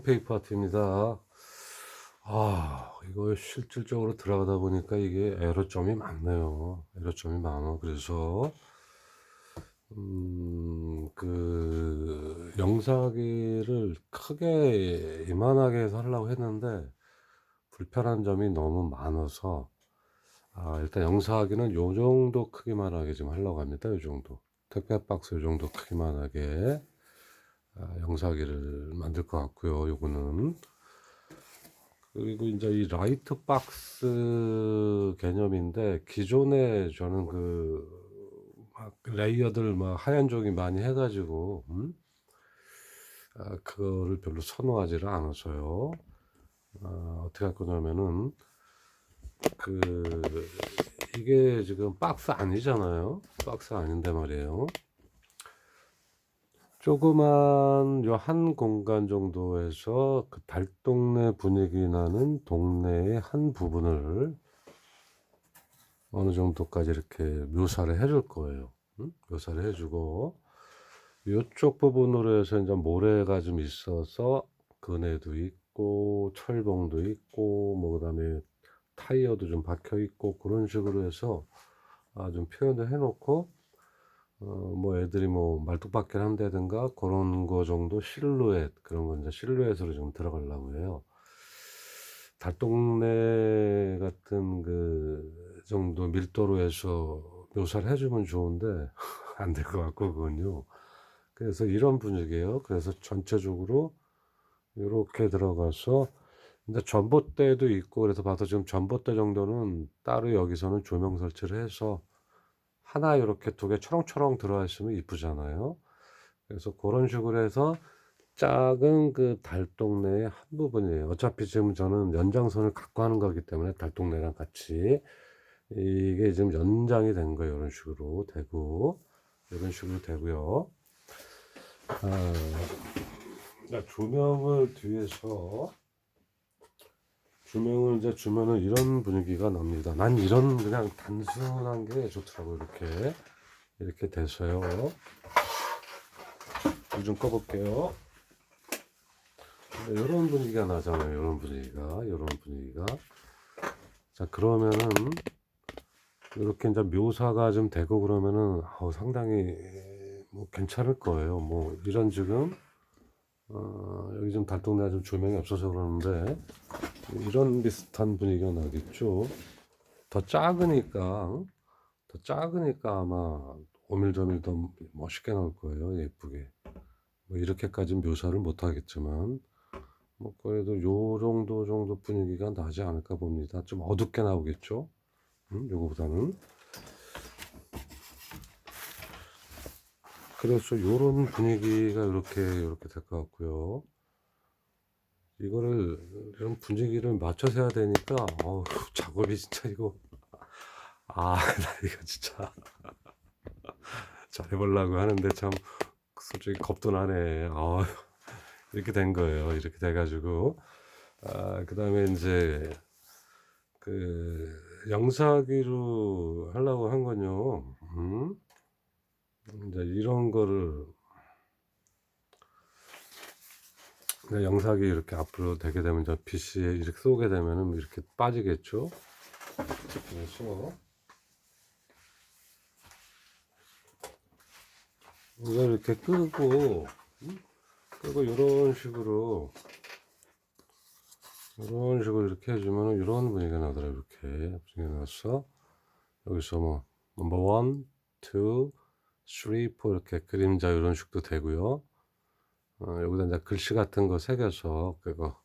페이퍼 아트입니다. 아, 이거 실질적으로 들어가다 보니까 이게 에러점이 많네요. 에러점이 많아. 그래서, 음, 그, 영상기를 크게, 이만하게 해서 하려고 했는데, 불편한 점이 너무 많아서, 아, 일단 영상기는 요 정도 크기만 하게 좀 하려고 합니다. 요 정도. 택배 박스 요 정도 크기만 하게. 아, 영상기를 만들 것 같고요. 요거는 그리고 이제 이 라이트 박스 개념인데 기존에 저는 그 막 레이어들 막 하얀 종이 많이 해가지고 음? 아, 그거를 별로 선호하지를 않아서요. 아, 어떻게 할 거냐면은 그 이게 지금 박스 아니잖아요. 박스 아닌데 말이에요. 조그만 요 한 공간 정도에서 그 달동네 분위기 나는 동네의 한 부분을 어느 정도까지 이렇게 묘사를 해줄 거예요. 응? 묘사를 해주고 이쪽 부분으로 해서 이제 모래가 좀 있어서 그네도 있고 철봉도 있고 뭐 그다음에 타이어도 좀 박혀 있고 그런 식으로 해서 아, 좀 표현을 해놓고 어, 뭐 애들이 뭐 말뚝박기를 한다든가 그런 거 정도 실루엣 그런 거 이제 실루엣으로 좀 들어가려고 해요. 달동네 같은 그 정도 밀도로 해서 묘사를 해주면 좋은데 안 될것 그건요. 그래서 이런 분위기예요. 그래서 전체적으로 이렇게 들어가서 이제 전봇대도 있고 그래서 봐서 지금 전봇대 정도는 따로 여기서는 조명 설치를 해서 하나 이렇게 두 개 초롱초롱 들어가 있으면 이쁘잖아요. 그래서 그런 식으로 해서 작은 그 달동네의 한 부분이에요. 어차피 지금 저는 연장선을 갖고 하는 거기 때문에 달동네랑 같이 이게 지금 연장이 된 거예요. 이런 식으로 되고 이런 식으로 되고요. 아, 자, 조명을 뒤에서 조명을 이제 주면은 이런 분위기가 납니다. 난 이런 그냥 단순한 게 좋더라고 이렇게 이렇게 돼서요. 불 좀 꺼볼게요. 이런 분위기가 나잖아요. 이런 분위기가 이런 분위기가 자 그러면은 이렇게 이제 묘사가 좀 되고 그러면은 아우, 상당히 뭐 괜찮을 거예요. 뭐 이런 지금 어, 여기 좀 달동네가 좀 조명이 없어서 그러는데 이런 비슷한 분위기가 나겠죠. 더 작으니까 더 작으니까 아마 오밀조밀 더 멋있게 나올 거예요. 예쁘게. 뭐 이렇게까지 묘사를 못 하겠지만 뭐 그래도 요 정도 정도 분위기가 나지 않을까 봅니다. 좀 어둡게 나오겠죠. 음, 요거보다는. 그래서 요런 분위기가 이렇게 이렇게 될 것 같고요. 이거를 이런 분위기를 맞춰서 해야 되니까 어우, 작업이 진짜 이거 아, 나 이거 진짜 잘해보려고 하는데 참 솔직히 겁도 나네. 아, 이렇게 된 거예요. 이렇게 돼가지고 아, 그 다음에 이제 그 영상기로 하려고 한 건요. 음? 이제 이런 거를 그냥 영상이 이렇게 앞으로 되게 되면 저 PC에 이렇게 쏘게 되면은 이렇게 빠지겠죠. 그래서 이걸 이렇게 끄고 음? 끄고 이런 식으로 이런 식으로 이렇게 해주면 이런 분위기가 나더라고요. 이렇게 분위기가 나서 여기서 뭐 넘버 원, 투, 쓰리, 포 이렇게 그림자 이런 식도 되고요. 어, 여기다 이제 글씨 같은 거 새겨서 그거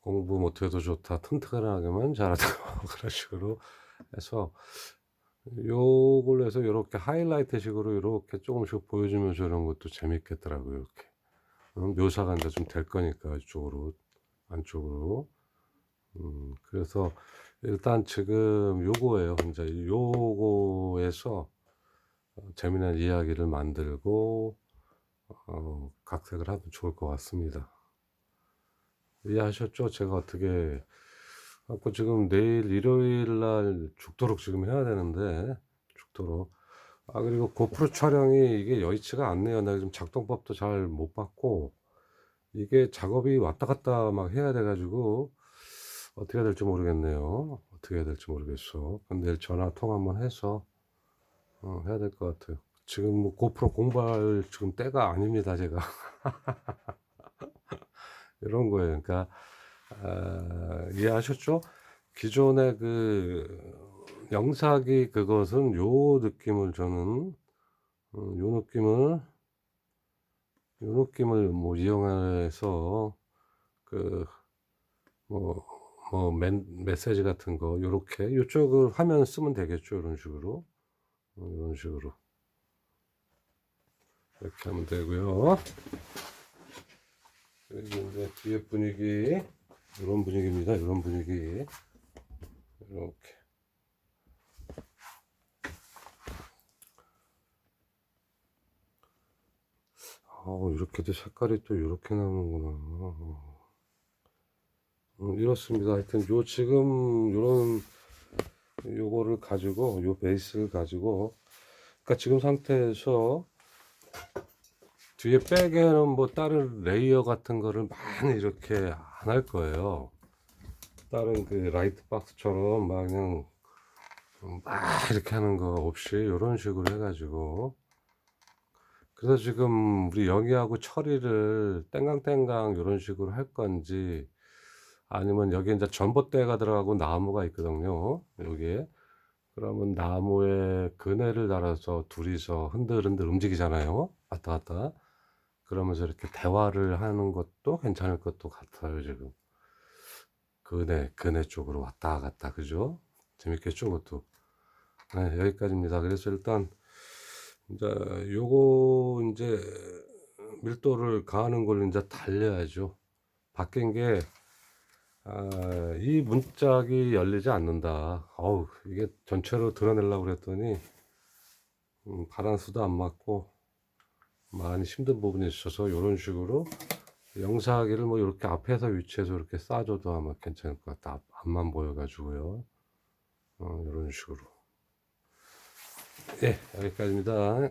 공부 못해도 좋다 튼튼하게만 잘하다 그런 식으로 해서 요걸로 해서 이렇게 하이라이트 식으로 이렇게 조금씩 보여주면서 이런 것도 재밌겠더라고요 이렇게. 어, 묘사가 이제 좀 될 거니까 이쪽으로 안쪽으로. 음, 그래서 일단 지금 요거예요. 이제 요거에서 어, 재미난 이야기를 만들고 어, 각색을 하면 좋을 것 같습니다. 이해하셨죠? 제가 어떻게 갖고 지금 내일 일요일 날 죽도록 지금 해야 되는데 죽도록 아 그리고 고프로 촬영이 이게 여의치가 않네요. 내가 지금 작동법도 잘 못 봤고 이게 작업이 왔다 갔다 막 해야 돼 가지고 어떻게 해야 될지 모르겠네요. 어떻게 해야 될지 모르겠어. 근데 전화 통화 한번 해서 어, 해야 될 것 같아요. 지금 뭐 고프로 공부할 지금 때가 아닙니다, 제가. 이런 거예요. 그러니까 아, 이해하셨죠? 기존의 그 영상이 그것은 요 느낌을 저는 어, 요 느낌을 요 느낌을 뭐 이용해서 그 뭐 뭐 메시지 같은 거 요렇게 요쪽을 화면 쓰면 되겠죠 이런 식으로 어, 이런 식으로 이렇게 하면 되고요. 그리고 이제 뒤에 분위기 이런 분위기입니다. 이런 분위기. 이렇게. 아 이렇게도 색깔이 또 이렇게 나오는구나. 음, 이렇습니다. 하여튼 요 지금 요런 요거를 가지고 요 베이스를 가지고 그러니까 지금 상태에서 뒤에 백에는 뭐 다른 레이어 같은 거를 많이 이렇게 안 할 거예요. 다른 그 라이트 박스처럼 막 그냥 막 이렇게 하는 거 없이 이런 식으로 해가지고 그래서 지금 우리 영희하고 처리를 땡강땡강 이런 식으로 할 건지 아니면 여기 이제 전봇대가 들어가고 나무가 있거든요. 여기에 그러면 나무에 그네를 달아서 둘이서 흔들흔들 움직이잖아요. 왔다 갔다. 그러면서 이렇게 대화를 하는 것도 괜찮을 것도 같아요, 지금. 그네, 그네 쪽으로 왔다 갔다, 그죠? 재밌겠죠, 그것도. 네, 여기까지입니다. 그래서 일단, 이제, 요거, 이제, 밀도를 가하는 걸 이제 달려야죠. 바뀐 게, 아, 이 문짝이 열리지 않는다. 어우, 이게 전체로 드러내려고 그랬더니, 음, 바란스도 안 맞고, 많이 힘든 부분이 있어서 이런 식으로 영사하기를 뭐 이렇게 앞에서 위치해서 이렇게 싸줘도 아마 괜찮을 것 같다. 앞- 앞만 보여가지고요. 어, 이런 식으로. 예, 여기까지입니다.